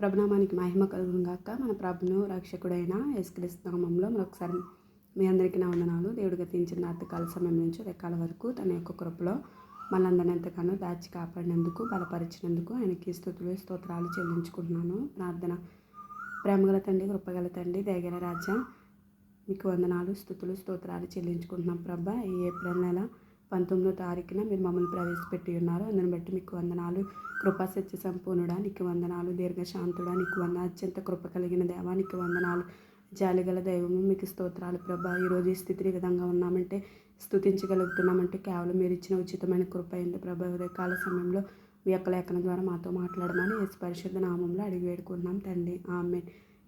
ప్రభునామానికి మహిమ కలుగును గాక. మన ప్రభును రక్షకుడైన యేసుక్రీస్తు మరొకసారి మీ అందరికీ నా వందనాలు. దేవుడు గతించిన అర్థకాల సమయం నుంచి రెక్కాల వరకు తన యొక్క కృపలో మనందరిని ఎంతగానో దాచి కాపాడినందుకు బలపరిచినందుకు ఆయనకి స్థుతులు స్తోత్రాలు చెల్లించుకుంటున్నాను. ప్రార్థన. ప్రేమగల తండ్రి కృపగల తండ్రి దయగల రాజా మీకు వందనాలు స్థుతులు స్తోత్రాలు చెల్లించుకుంటున్నాం. ప్రభా ఈ ఏప్రిల్ నెల పంతొమ్మిదో తారీఖున మీరు మమ్మల్ని ప్రవేశపెట్టి ఉన్నారు. అందుని బట్టి మీకు వందనాలు. కృపా సత్య సంపూర్ణుడా నీకు వందనాలు. దీర్ఘశాంతుడా నీకు వంద అత్యంత కృప కలిగిన దేవా నీకు వందనాలు. జాలిగల దైవము మీకు స్తోత్రాలు ప్రభా. ఈరోజు ఈ స్థితి విధంగా ఉన్నామంటే స్థుతించగలుగుతున్నామంటే కేవలం మీరు ఇచ్చిన ఉచితమైన కృప అయింది ప్రభా. ఉదయకాల సమయంలో మీ యొక్క లేఖనం ద్వారా మాతో మాట్లాడమని యేసు పరిశుద్ధ నామంలో అడిగి వేడుకున్నాం తండ్రి. ఆమె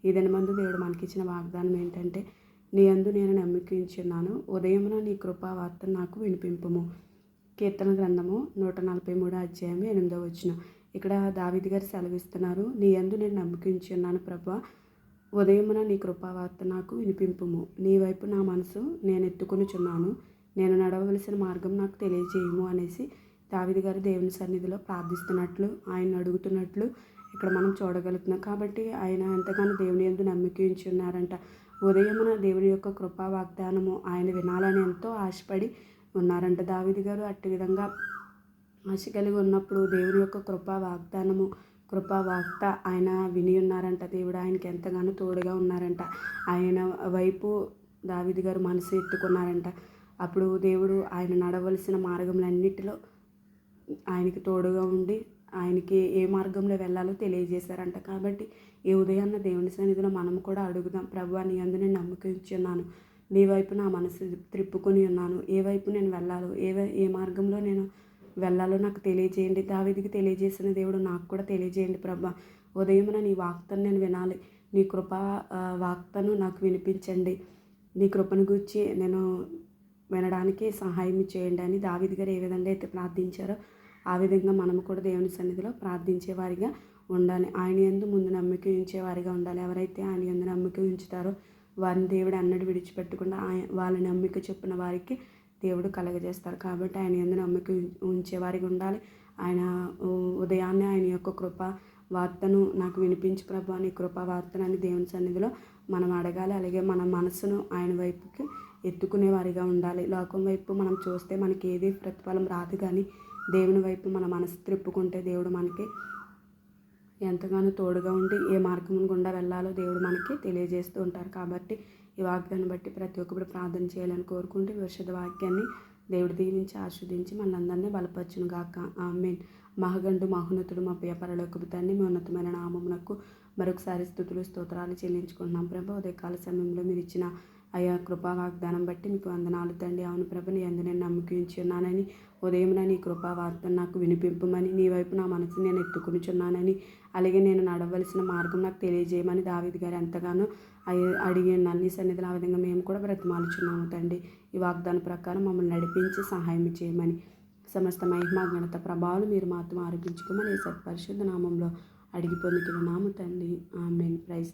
ఈ మందు దేవుడు మనకిచ్చిన వాగ్దానం ఏంటంటే నీ అందు నేను నమ్మకించున్నాను. ఉదయమున నీ కృపా వార్త నాకు వినిపింపము. కీర్తన గ్రంథము నూట నలభై మూడు అధ్యాయం ఎనిమిదో వచ్చిన ఇక్కడ దావిది గారు సెలవిస్తున్నారు. నీ అందు నేను నమ్మకించున్నాను ప్రభా. ఉదయమున నీ కృపా వార్త నాకు వినిపింపము. నీ వైపు నా మనసు నేను ఎత్తుకొనిచున్నాను. నేను నడవలసిన మార్గం నాకు తెలియజేయము అనేసి దావిది గారు దేవుని సన్నిధిలో ప్రార్థిస్తున్నట్లు ఆయన అడుగుతున్నట్లు ఇక్కడ మనం చూడగలుగుతున్నాం. కాబట్టి ఆయన ఎంతగానో దేవుని ఎందు నమ్మకించున్నారంట. ఉన్నారంట ఉదయమున దేవుడి యొక్క కృపా వాగ్దానము ఆయన వినాలని ఎంతో ఆశపడి ఉన్నారంట. దావిది గారు అట్టి విధంగా ఆశ కలిగి ఉన్నప్పుడు దేవుని యొక్క కృపా వాగ్దానము కృపా వార్త ఆయన విని ఉన్నారంట. దేవుడు ఆయనకి ఎంతగానో తోడుగా ఉన్నారంట. ఆయన వైపు దావిది గారు మనసు ఎత్తుకున్నారంట. అప్పుడు దేవుడు ఆయన నడవలసిన మార్గములన్నిటిలో ఆయనకి తోడుగా ఉండి ఆయనకి ఏ మార్గంలో వెళ్ళాలో తెలియజేశారంట. కాబట్టి ఈ ఉదయాన్న దేవుని సన్నిధిలో మనం కూడా అడుగుదాం ప్రభు నీ అందు నేను నమ్మకించున్నాను నీ వైపు నా మనసు త్రిప్పుకొని ఉన్నాను. ఏ వైపు నేను వెళ్ళాలో ఏ ఏ మార్గంలో నేను వెళ్ళాలో నాకు తెలియజేయండి. దావిదికి తెలియజేసిన దేవుడు నాకు కూడా తెలియజేయండి ప్రభా ఉదయమున నీ వాక్తను నేను వినాలి. నీ కృప వాక్తను నాకు వినిపించండి. నీ కృపను గురించి నేను వినడానికి సహాయం చేయండి అని దావిది గారు ఏ విధంగా అయితే ప్రార్థించారో ఆ విధంగా మనము కూడా దేవుని సన్నిధిలో ప్రార్థించేవారిగా ఉండాలి. ఆయన ఎందు ముందు నమ్మిక ఉంచేవారిగా ఉండాలి. ఎవరైతే ఆయన ఎందు నమ్మిక ఉంచుతారో వారిని దేవుడు అన్నది విడిచిపెట్టకుండా ఆయన వాళ్ళ నమ్మిక చెప్పిన వారికి దేవుడు కలగజేస్తారు. కాబట్టి ఆయన ఎందు నమ్మిక ఉంచేవారిగా ఉండాలి. ఆయన ఉదయాన్నే ఆయన యొక్క కృప వార్తను నాకు వినిపించి ప్రభా. నీ కృప వార్తనని దేవుని సన్నిధిలో మనం అడగాలి. అలాగే మన మనసును ఆయన వైపుకి ఎత్తుకునే వారిగా ఉండాలి. లోకం వైపు మనం చూస్తే మనకి ఏది ప్రతిఫలం రాదు కానీ దేవుని వైపు మన మనసు త్రిప్పుకుంటే దేవుడు మనకి ఎంతగానో తోడుగా ఉండి ఏ మార్గం గుండా వెళ్ళాలో దేవుడు మనకి తెలియజేస్తూ ఉంటారు. కాబట్టి ఈ వాక్యాన్ని బట్టి ప్రతి ఒక్కరు ప్రార్థన చేయాలని కోరుకుంటే విషద వాక్యాన్ని దేవుడు దీవించి ఆస్వాదించి మనందరినీ బలపరచును గాక ఆమెన్. మహగండు మహోన్నతుడు మా పేపరలోకి తండ్రి మీ ఉన్నతమైన నామమునకు మరొకసారి స్థుతులు స్తోత్రాలు చెల్లించుకుంటున్నాం. ప్రభా ఉదయకాల సమయంలో మీరు ఇచ్చిన అయ్యా కృపా వాగ్దానం బట్టి మీకు వందనాలు తండ్రి. అవును ప్రభని ఎందు నేను నేను నమ్మకించున్నానని ఉదయం నీ కృపా వార్తను నాకు వినిపింపమని నీ వైపు నా మనసు నేను ఎత్తుకునిచున్నానని అలాగే నేను నడవలసిన మార్గం నాకు తెలియజేయమని దావిది గారు ఎంతగానో అడిగి అన్ని సన్నిధులు ఆ విధంగా మేము కూడా బ్రతిమాలుచున్నాము తండ్రి. ఈ వాగ్దాన ప్రకారం మమ్మల్ని నడిపించి సహాయం చేయమని సమస్త మహిమా ఘనత ప్రభావాలు మీరు మాత్రం ఆరోపించుకోమని సత్పరిశుద్ధ నామంలో అడిగి పొందుకున్నాము తండ్రి. ఆమెన్. ప్రైజ్